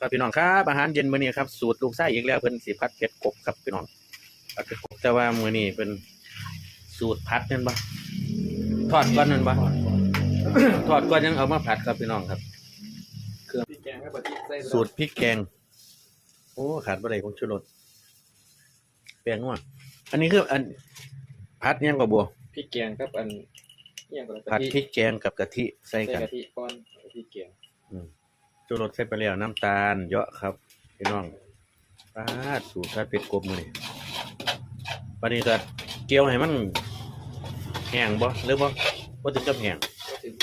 ครับพี่น้องครับอาหารเย็นมื้อนี้ครับสูตรลูกไส้อีกแล้วเพิ่นสิพัดเผ็ดกบครับพี่น้องพัดเผ็ดกบแต่ว่ามื้อนี้เป็นสูตรพัดนั่นบ่ทอดก่อนนั่นบ่ทอดก่อนยังเอามาผัดครับพี่น้องครับพริกแกงครับบัดนี้ใส่สูตรพริกแกงโอ้ขาดบ่ได้ของชูรสแปลงว่าอันนี้คืออันพัดยังกับบัวพริกแกงครับอันเอี่ยงกับผัดพริกแกงกับกะทิใส่ใส่กันกะทิก้อนพริกแกง ชูรสใส่ไปแล้วน้ำตาลเยอะครับพี่น้องปาดสูตรผัดเผ็ดกบมื้อนี้วันนี้ก็เกี๊ยวให้มันแห้งบ่หรือบ่บ่ถึงกับแห้งก็ถึง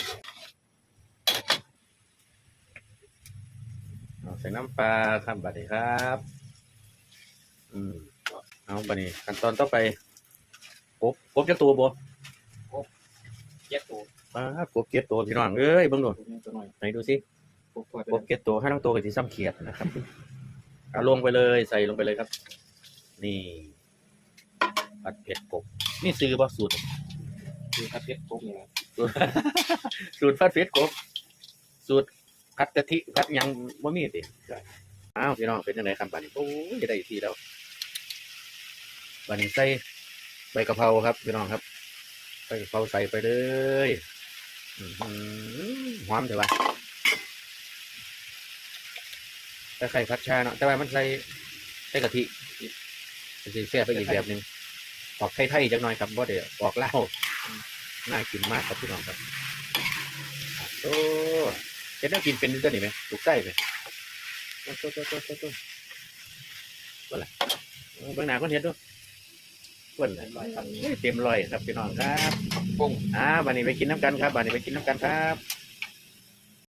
เอาใส่น้ำปลาครับบัดนี้ครับ อืมเอาบัดนี้ขั้นตอนต่อไปกบกบจะตัวบ่เย็ดตัวปาดกบเก็บตัวพี่น้องเอ้ยเบิ่งดูตัวนี้ตัวหน่อยไหนดูสิ ปุ๊บพอไปกบเก็บตัวให้ทั้งตัวกับสีซ้ำเขียดนะครับเอาลงไปเลยใส่ลงไปเลยครับ นี่ผัดเผ็ดกบนี่ซื้อบ่สูตรคือครับเย็ดปุ๊บนี่แหละสูตรผัดเผ็ดกบ สูตรผัดกะทิผัดหยังบ่มีติอ้าวพี่น้องเป็นยังไงครับบัดนี้โอ้ยจะได้ทีแล้วบัดนี้ใส่ใบกะเพราครับพี่น้องครับใบกะเพราใส่ไปเลยอื้อหือหอมเถอะวะ แต่ไข่ผัดชาเนาะแต่ว่ามันใส่ใส่กะทิมันสิแซ่บไปอีกแบบหนึ่งออกไทยๆจังหน่อยครับบ่ได้ออกเหล้าน่ากินมากครับพี่น้องครับโอ้เฮ็ดแนวกินเป็นตัวนี้ไหมถูกใส่ไหมโอ้โตโตโตโตโตว่าล่ะโอ้เบิ่งหนาคนเฮ็ดดูเพิ่นน่ะเต็มร้อยครับพี่น้องครับปุ้งอ่าบัดนี้ไปกินน้ำกันครับบัดนี้ไปกินน้ำกันครับ